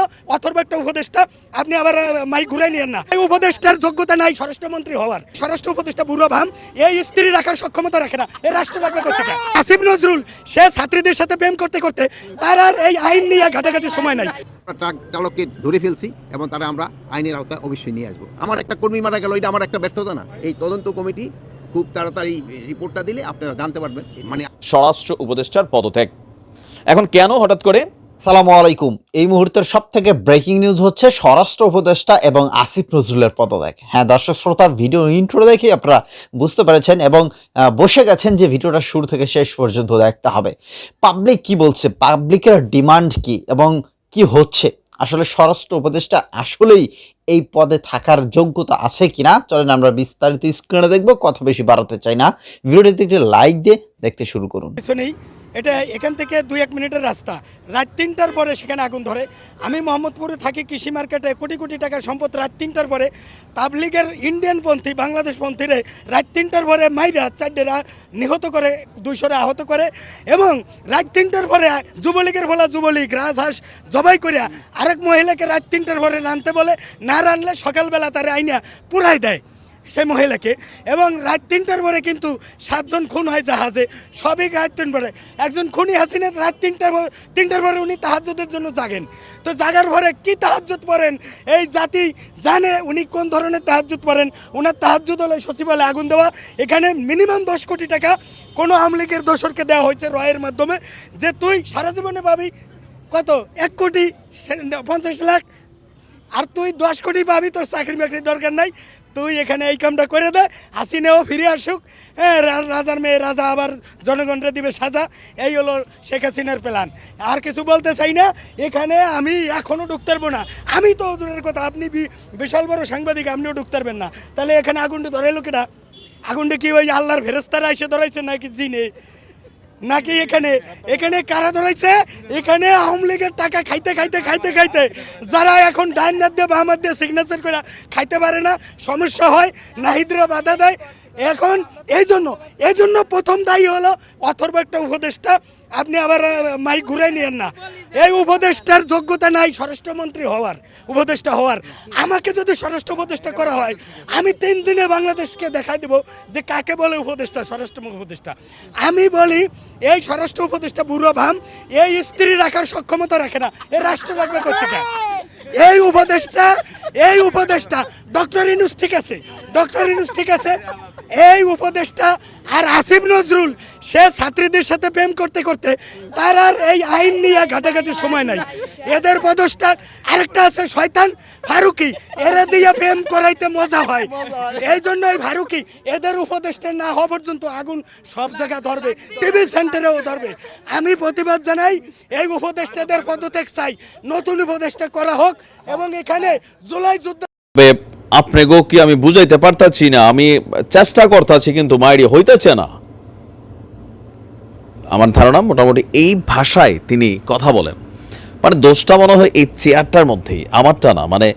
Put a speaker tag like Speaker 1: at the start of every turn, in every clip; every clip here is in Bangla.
Speaker 1: হলো অথর্ব একটা উপদেষ্টা আপনি আবার মাই ঘুরাই নিয়েন না। এই উপদেষ্টার যোগ্যতা নাই স্বরাষ্ট্রমন্ত্রী হওয়ার। স্বরাষ্ট্র উপদেষ্টা বুড়ো ভাম এই স্ত্রী রাখার সক্ষমতা রাখে না। এই রাষ্ট্র রাখবে কোথেকে আসিফ নজরুল সে ছাত্রীদের সাথে প্রেম করতে করতে তার আর এই আইন নিয়ে ঘাটাঘাটির সময় নাই।
Speaker 2: ট্রাক চালককে ধরে ফেলছি এবং তারা আমরা আইনের আওতায় অবশ্যই নিয়ে আসব। আমার একটা কর্মী মারা গেল এটা আমার একটা ব্যর্থতা না। এই তদন্ত কমিটি খুব তাড়াতাড়ি রিপোর্টটা দিলে আপনারা জানতে পারবেন। মানে
Speaker 3: স্বরাষ্ট্র উপদেষ্টার পদত্যাগ। এখন কেন হঠাৎ করে
Speaker 4: সালামু আলাইকুম। এই মুহূর্তের সব থেকে ব্রেকিং নিউজ হচ্ছে স্বরাষ্ট্র উপদেষ্টা এবং আসিফ নজরুলের পদত্যাগ। হ্যাঁ দর্শক শ্রোতার ভিডিও ইন্ট্রো দেখে আপনারা বুঝতে পেরেছেন এবং বসে গেছেন যে ভিডিওটা শুরু থেকে শেষ পর্যন্ত দেখতে হবে। পাবলিক কি বলছে? পাবলিকের ডিমান্ড কি এবং কি হচ্ছে? আসলে স্বরাষ্ট্র উপদেষ্টা আসলেই এই পদে থাকার যোগ্যতা আছে কিনা? চলেন আমরা বিস্তারিত স্ক্রিনে দেখব, কথা বেশি বাড়াতে চাই না। ভিডিওটিতে একটি লাইক দিয়ে দেখতে শুরু করুন।
Speaker 1: এটা এখান থেকে দুই এক মিনিটের রাস্তা। রাত তিনটার পরে সেখানে আগুন ধরে। আমি মোহাম্মদপুরে থাকি কৃষি মার্কেটে কোটি কোটি টাকার সম্পদ রাত তিনটার পরে। তাবলিগের ইন্ডিয়ান পন্থী, বাংলাদেশ পন্থীরে রাত তিনটার পরে মাইরা চারটেরা নিহত করে, দুইশোরে আহত করে এবং রাত তিনটার পরে যুবলীগের বলা যুবলীগ, রাজহাঁস জবাই করিয়া আরেক মহিলাকে রাত তিনটার পরে রানতে বলে, না রানলে সকালবেলা তারা আইনা পুরাই দেয়। সেই মহিলাকে। এবং রাত তিনটার পরে কিন্তু সাতজন খুন হয় জাহাজে। সবই রাত তিন পরে। একজন খুনি হাসিনা রাত তিনটার তিনটার পরে উনি তাহাজ্জুদের জন্য জাগেন। তো জাগার পরে কি তাহাজ্জুদ পড়েন? এই জাতি জানে উনি কোন ধরনের তাহাজ্জুদ পড়েন। ওনার তাহাজ্জুদ হলে সচিবালয়ে আগুন দেওয়া। এখানে মিনিমাম দশ কোটি টাকা কোনো আমলিগের দোসরকে দেওয়া হয়েছে রয়ের মাধ্যমে। যে তুই সারা জীবনে পাবি কত? এক কোটি পঞ্চাশ লাখ। আর তুই দশ কোটি পাবি, তোর চাকরি বাকরির দরকার নাই। তুই এখানে এই কামটা করে দে, হাসিনেও ফিরে আসুক। হ্যাঁ রাজার মেয়ে, রাজা আবার জনগণরা দিবে সাজা। এই হলো শেখ হাসিনার প্ল্যান আর কিছু বলতে চাই না, এখানে আমি এখনও ঢুকতে পারব না। আমি তো দূরের কথা, আপনি বিশাল বড় সাংবাদিক, আপনিও ঢুকতে পারবেন না। তাহলে এখানে আগুনটা ধরে লোকেরা আগুনটা কি ওই আল্লাহর ফেরস্তারা এসে ধরাইছে নাকি জিনে? নাকি এখানে? এখানে কারা ধরাইছে? এখানে আওয়ামী লীগের টাকা খাইতে খাইতে খাইতে খাইতে যারা এখন ডাইন নাদ দিয়ে, বাম হাত দিয়ে সিগনেচার করে খাইতে পারে না, সমস্যা হয়, নাহিদরা বাধা দেয়। এখন এই জন্য এই জন্য প্রথম দায়ী হলো অথর্ব একটা উপদেষ্টা। আপনি আবার মাইক ঘুরাই নিয়েন না। এই উপদেষ্টার যোগ্যতা নাই স্বরাষ্ট্রমন্ত্রী হওয়ার, উপদেষ্টা হওয়ার। আমাকে যদি স্বরাষ্ট্র উপদেষ্টা করা হয়, আমি তিন দিনে বাংলাদেশকে দেখাই দেব যে কাকে বলে উপদেষ্টা স্বরাষ্ট্র উপদেষ্টা। আমি বলি, এই স্বরাষ্ট্র উপদেষ্টা বুড়ো ভাম, এই স্ত্রী রাখার সক্ষমতা রাখে না এই রাষ্ট্র রাখবে কোথেকে এই উপদেষ্টা এই উপদেষ্টা, ডক্টর ইনুস ঠিক আছে, ডক্টর ইনুস ঠিক আছে। এই উপদেষ্টা আর আসিফ নজরুল, সে ছাত্রীদের সাথে প্রেম করতে করতে তার আর এই আইন নিয়ে ঘাটাঘাটির সময় নাই। এদের পদস্থা আরেকটা আছে শয়তান ফারুকি, এরা দিয়ে প্রেম করাইতে মজা হয়। এই জন্য এই ফারুকি, এদের উপদেষ্টা না হওয়া পর্যন্ত আগুন সব জায়গায় ধরবে, টিভি সেন্টারেও ধরবে। আমি প্রতিবাদ জানাই, এই উপদেষ্টাদের পদত্যাগ চাই। নতুন উপদেষ্টা করা হোক এবং এখানে জুলাই যুদ্ধ
Speaker 3: তবে আপনাকেও কি আমি বুঝাইতে পারতাছি না? আমি চেষ্টা করতেছি, কিন্তু মাইরি হইতেছে না। আমার ধারণা মোটামুটি এই ভাষায় তিনি কথা বলেন। মানে দোষটা মনে হয় এই চেয়ারটার মধ্যেই, আমারটা না। মানে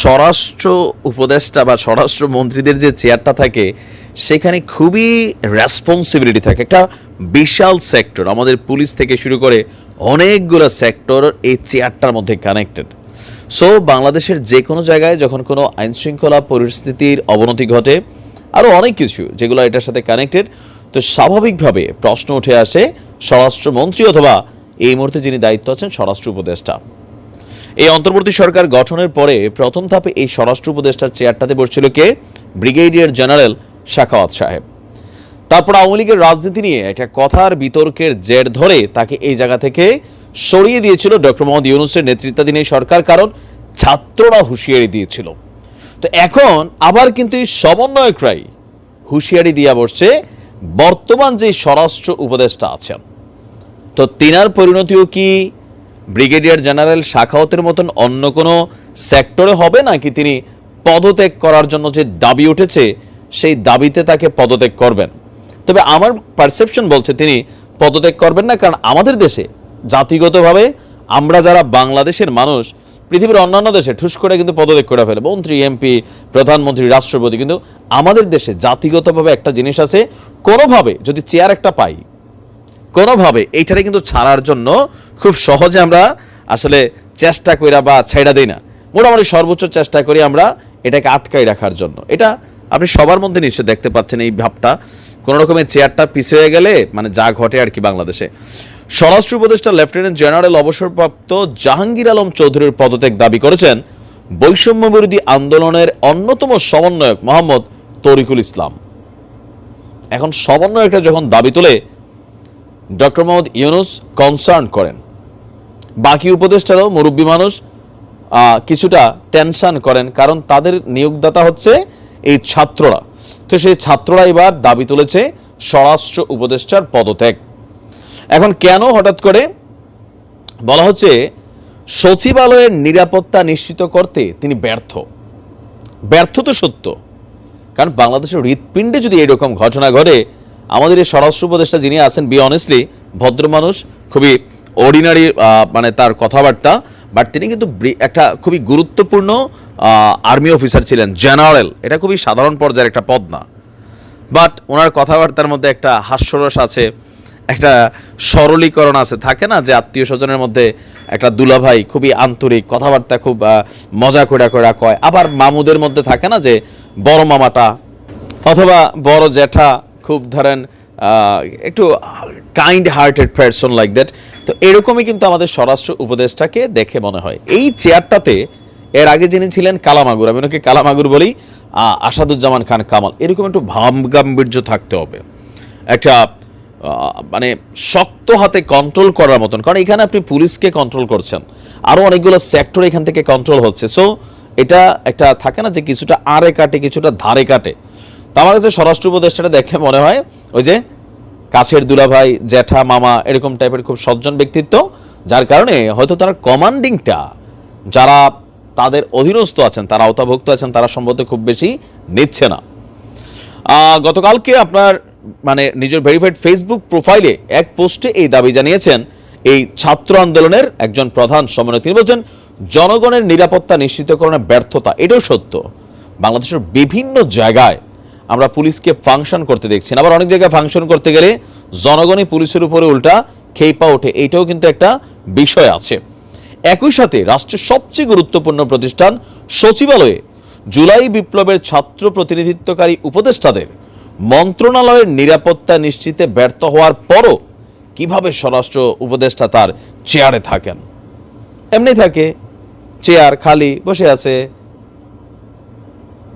Speaker 3: স্বরাষ্ট্র উপদেষ্টা বা স্বরাষ্ট্র মন্ত্রীদের যে চেয়ারটা থাকে, সেখানে খুবই রেসপন্সিবিলিটি থাকে। একটা বিশাল সেক্টর আমাদের পুলিশ থেকে শুরু করে অনেকগুলো সেক্টর এই চেয়ারটার মধ্যে কানেক্টেড সো বাংলাদেশের যে কোনো জায়গায় যখন কোনো আইনশৃঙ্খলা পরিস্থিতির অবনতি ঘটে, আরও অনেক কিছু যেগুলো এটার সাথে কানেক্টেড তো স্বাভাবিকভাবে প্রশ্ন উঠে আসে স্বরাষ্ট্রমন্ত্রী অথবা এই মুহূর্তে যিনি দায়িত্ব আছেন স্বরাষ্ট্র উপদেষ্টা। এই অন্তর্বর্তী সরকার গঠনের পরে প্রথম ধাপে এই স্বরাষ্ট্র উপদেষ্টার চেয়ারটাতে বসছিল কে? ব্রিগেডিয়ার জেনারেল শাখাওয়াত সাহেব। তারপর আওয়ামী লীগের রাজনীতি নিয়ে একটা কথার বিতর্কের জের ধরে তাকে এই জায়গা থেকে সরিয়ে দিয়েছিল ডক্টর মোহাম্মদ ইউনুসের নেতৃত্বাধীন এই সরকার, কারণ ছাত্ররা হুঁশিয়ারি দিয়েছিল। তো এখন আবার কিন্তু এই সমন্বয়করাই হুঁশিয়ারি দিয়া বসছে, বর্তমান যে স্বরাষ্ট্র উপদেষ্টা আছেন। তো তিনার পরিণতিও কি ব্রিগেডিয়ার জেনারেল শাখাওয়াতের মতন অন্য কোনো সেক্টরে হবে, নাকি তিনি পদত্যাগ করার জন্য যে দাবি উঠেছে, সেই দাবিতে তাকে পদত্যাগ করবেন? তবে আমার পারসেপশন বলছে তিনি পদত্যাগ করবেন না, কারণ আমাদের দেশে জাতিগতভাবে আমরা যারা বাংলাদেশের মানুষ, পৃথিবীর অন্যান্য দেশে ঠুস করে কিন্তু পদত্যাগ করে ফেলে। মন্ত্রী, এমপি, প্রধানমন্ত্রী, রাষ্ট্রপতি, কিন্তু আমাদের দেশে জাতিগতভাবে একটা জিনিস আছে, কোনোভাবে যদি চেয়ার একটা পাই, কোনোভাবে এইটারে কিন্তু ছাড়ার জন্য খুব সহজে আমরা আসলে চেষ্টা কইরা বা ছেড়া দেই না। মোটামুটি সর্বোচ্চ চেষ্টা করি আমরা এটাকে আটকাই রাখার জন্য। এটা আপনি সবার মধ্যে নিশ্চয় দেখতে পাচ্ছেন এই ভাবটা। কোনো রকমের চেয়ারটা পিছিয়ে গেলে মানে যা ঘটে আর কি বাংলাদেশে। স্বরাষ্ট্র উপদেষ্টা লেফটেন্যান্ট জেনারেল অবসরপ্রাপ্ত জাহাঙ্গীর আলম চৌধুরীর পদত্যাগ দাবি করেছেন বৈষম্য বিরোধী আন্দোলনের অন্যতম সমন্বয়ক মোহাম্মদ তরিকুল ইসলাম। এখন সমন্বয়করা যখন দাবি তোলে, ডক্টর মোহাম্মদ ইউনুস কনসার্ন করেন। বাকি উপদেষ্টারাও মুরব্বী মানুষ কিছুটা টেনশন করেন, কারণ তাদের নিয়োগদাতা হচ্ছে এই ছাত্ররা। তো সেই ছাত্ররা এবার দাবি তুলেছে স্বরাষ্ট্র উপদেষ্টার পদত্যাগ। এখন কেন হঠাৎ করে? বলা হচ্ছে, সচিবালয়ের নিরাপত্তা নিশ্চিত করতে তিনি ব্যর্থ। ব্যর্থ তো সত্য, কারণ বাংলাদেশের হৃৎপিণ্ডে যদি এরকম ঘটনা ঘটে, আমাদের এই স্বরাষ্ট্র উপদেষ্টা যিনি আছেন বি অনেস্টলি ভদ্র মানুষ, খুবই অর্ডিনারি মানে তার কথাবার্তা বাট তিনি কিন্তু একটা খুবই গুরুত্বপূর্ণ আর্মি অফিসার ছিলেন জেনারেল এটা খুবই সাধারণ পর্যায়ের একটা পদ না। বাট ওনার কথাবার্তার মধ্যে একটা হাস্যরস আছে। একটা সরলীকরণ আছে, থাকে না যে আত্মীয় স্বজনের মধ্যে একটা দুলাভাই খুবই আন্তরিক, কথাবার্তা খুব মজা করে করে কয়। আবার মামুদের মধ্যে থাকে না যে বড় মামাটা অথবা বড় জ্যাঠা, খুব ধরেন একটু kind hearted person like that তো এরকমই কিন্তু আমাদের স্বরাষ্ট্র উপদেষ্টাকে দেখে মনে হয়। এই চেয়ারটাতে এর আগে যিনি ছিলেন কালামাগুর, আমি ওনাকে কালামাগুর বলি আসাদুজ্জামান খান কামাল। এরকম একটু ভাম গাম্ভীর্য থাকতে হবে। একটা মানে শক্ত হাতে কন্ট্রোল করার মতন। কারণ এখানে আপনি পুলিশকে কন্ট্রোল করছেন। আরও অনেকগুলো সেক্টর এখান থেকে কন্ট্রোল হচ্ছে। সো এটা একটা থাকে না যে কিছুটা আরে কাটে, কিছুটা ধারে কাটে। তো আমার কাছে স্বরাষ্ট্র উপদেষ্টাটা দেখে মনে হয়, ওই যে কাছের দুলাভাই, জ্যাঠা, মামা, এরকম টাইপের খুব সজ্জন ব্যক্তিত্ব, যার কারণে হয়তো তার কমান্ডিংটা যারা তাদের অধীনস্থ আছেন, তারা আওতাভুক্ত আছেন, তারা সম্ভবত খুব বেশি নিচ্ছে না। গতকালকে আপনার মানে নিজের ভেরিফাইড ফেসবুক প্রোফাইলে এক পোস্টে এই দাবি জানিয়েছেন, এই ছাত্র আন্দোলনের একজন প্রধান সমন্বয় তিনি বলছেন, জনগণের নিরাপত্তা নিশ্চিতকরণের ব্যর্থতা, এটাও সত্য। বাংলাদেশের বিভিন্ন জায়গায় আমরা পুলিশকে ফাংশন করতে দেখছি আবার অনেক জায়গায় ফাংশন করতে গেলে জনগণই পুলিশের উপরে উল্টা খেপা ওঠে এইটাও কিন্তু একটা বিষয় আছে। একই সাথে রাষ্ট্রের সবচেয়ে গুরুত্বপূর্ণ প্রতিষ্ঠান সচিবালয়ে জুলাই বিপ্লবের ছাত্র প্রতিনিধিত্বকারী উপদেষ্টাদের মন্ত্রণালয়ের নিরাপত্তা নিশ্চিতে ব্যর্থ হওয়ার পরও কীভাবে স্বরাষ্ট্র উপদেষ্টা তার চেয়ারে থাকেন? এমনি থাকে, চেয়ার খালি, বসে আছে।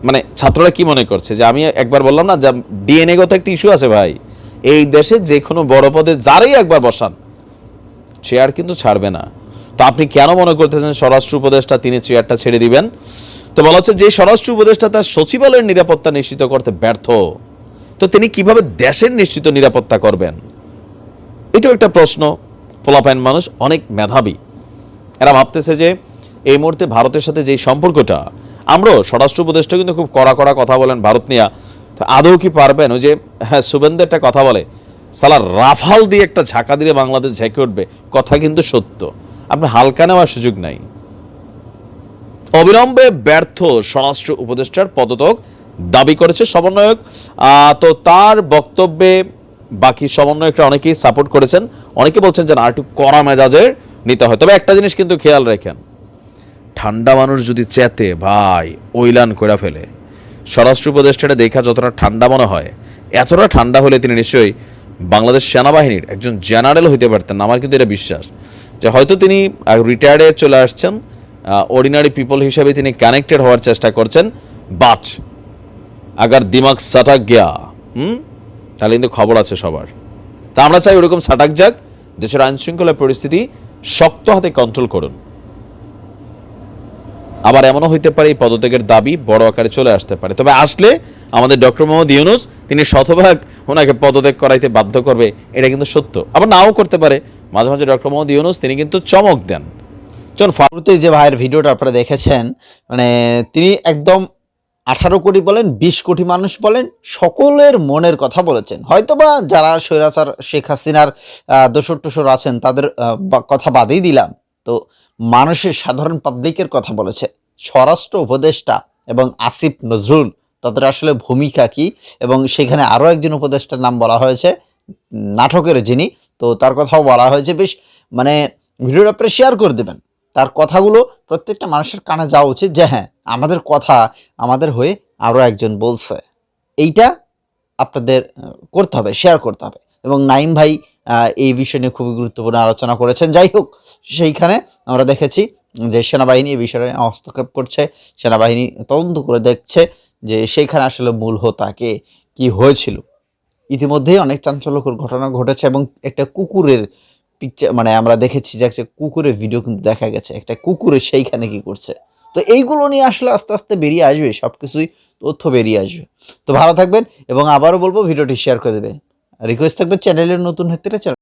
Speaker 3: মানে ছাত্ররা কি মনে করছে? যে আমি একবার বললাম না, যে ডিএনএ গত একটা ইস্যু আছে ভাই। এই দেশে যে কোনো বড় পদে যারাই একবার বসান, চেয়ার কিন্তু ছাড়বে না। তো আপনি কেন মনে করতেছেন স্বরাষ্ট্র উপদেষ্টা তিনি চেয়ারটা ছেড়ে দিবেন? তো বলা হচ্ছে যে স্বরাষ্ট্র উপদেষ্টা তার সচিবালয়ের নিরাপত্তা নিশ্চিত করতে ব্যর্থ। তো তিনি কীভাবে দেশের নিশ্চিত নিরাপত্তা করবেন? এটাও একটা প্রশ্ন। পোলাপাইন মানুষ অনেক মেধাবী। এরা ভাবতেছে যে এই মুহূর্তে ভারতের সাথে যেই সম্পর্কটা, আমরাও স্বরাষ্ট্র উপদেষ্টা কিন্তু খুব কড়া কড়া কথা বলেন ভারত নিয়ে। তো আদৌ কি পারবেন? ওই যে হ্যাঁ শুভেন্দু একটা কথা বলে, সালা রাফাল দিয়ে একটা ঝাঁকা দিয়ে বাংলাদেশ ঝেঁকে উঠবে। কথা কিন্তু সত্য। আপনি হালকা নেওয়ার সুযোগ নাই। অবিলম্বে ব্যর্থ স্বরাষ্ট্র উপদেষ্টার পদত্যাগ দাবি করেছে সমন্বয়ক। তো তার বক্তব্যে বাকি সমন্বয়করা অনেকেই সাপোর্ট করেছেন। অনেকে বলছেন যে না একটু কড়া মেজাজের নিতে হয়। তবে একটা জিনিস কিন্তু খেয়াল রাখেন, ঠান্ডা মানুষ যদি চেতে, ভাই, ওইলান করে ফেলে। স্বরাষ্ট্র উপদেষ্টাটা দেখা যতটা ঠান্ডা মনে হয়, এতটা ঠান্ডা হলে তিনি নিশ্চয়ই বাংলাদেশ সেনাবাহিনীর একজন জেনারেল হইতে পারতেন আমার কিন্তু এটা বিশ্বাস যে হয়তো তিনি রিটায়ার্ডে চলে আসছেন অর্ডিনারি পিপল হিসেবে তিনি কানেক্টেড হওয়ার চেষ্টা করছেন বাট আগার দিমাগ সাটাক গিয়া, হুম? তাহলে কিন্তু খবর আছে সবার। তা আমরা চাই ওরকম সাটাক যাক, দেশের আইন শৃঙ্খলা পরিস্থিতি শক্ত হাতে কন্ট্রোল করুন। আবার এমনও হইতে পারে এই পদত্যাগের দাবি বড় আকারে চলে আসতে পারে। তবে আসলে আমাদের ডক্টর মোহাম্মদ ইউনুস, তিনি শতভাগ ওনাকে পদত্যাগ করাইতে বাধ্য করবে, এটা কিন্তু সত্য। আবার নাও করতে পারে। মাঝে মাঝে ডক্টর মোহাম্মদ ইউনুস, তিনি কিন্তু চমক দেন। চলুন ফা-
Speaker 4: শুরুতে যে ভাইয়ের ভিডিওটা আপনারা দেখেছেন মানে তিনি একদম আঠারো কোটি বলেন, বিশ কোটি মানুষ বলেন, সকলের মনের কথা বলেছেন। হয়তোবা যারা স্বৈরাচার শেখ হাসিনার দোসর টোসর আছেন, তাদের কথা বাদেই দিলাম। তো মানুষের সাধারণ পাবলিকের কথা বলেছে। স্বরাষ্ট্র উপদেষ্টা এবং আসিফ নজরুল, তাদের আসলে ভূমিকা কি? এবং সেখানে আরও একজন উপদেষ্টার নাম বলা হয়েছে, নাটকের যিনি, তো তার কথাও বলা হয়েছে। বেশ মানে ভিডিওটা আপনারা শেয়ার করে দেবেন। তার কথাগুলো প্রত্যেকটা মানুষের কানে যাওয়া উচিত যে হ্যাঁ আমাদের কথা আমাদের হয়ে আরও একজন বলছে। এইটা আপনাদের করতে হবে শেয়ার করতে হবে। এবং নাইম ভাই এই বিষয় নিয়ে খুবই গুরুত্বপূর্ণ আলোচনা করেছেন। যাই হোক, সেইখানে আমরা দেখেছি যে সেনাবাহিনী এই বিষয়ে হস্তক্ষেপ করছে। সেনাবাহিনী তদন্ত করে দেখছে যে সেইখানে আসলে মূল হোতাকে কি হয়েছিল। ইতিমধ্যেই অনেক চাঞ্চল্যকর ঘটনা ঘটেছে এবং একটা কুকুরের পিকচার মানে আমরা দেখেছি যে একটা কুকুরের ভিডিও কিন্তু দেখা গেছে। একটা কুকুরের সেইখানে কি করছে। তো এইগুলো নিয়ে আসলে আস্তে আস্তে বেরিয়ে আসবে সব কিছুই তথ্য বেরিয়ে আসবে। তো ভালো থাকবেন এবং আবারও বলব ভিডিওটি শেয়ার করে দেবেন। রিকোয়েস্ট থাকবে চ্যানেলের নতুন চ্যানেল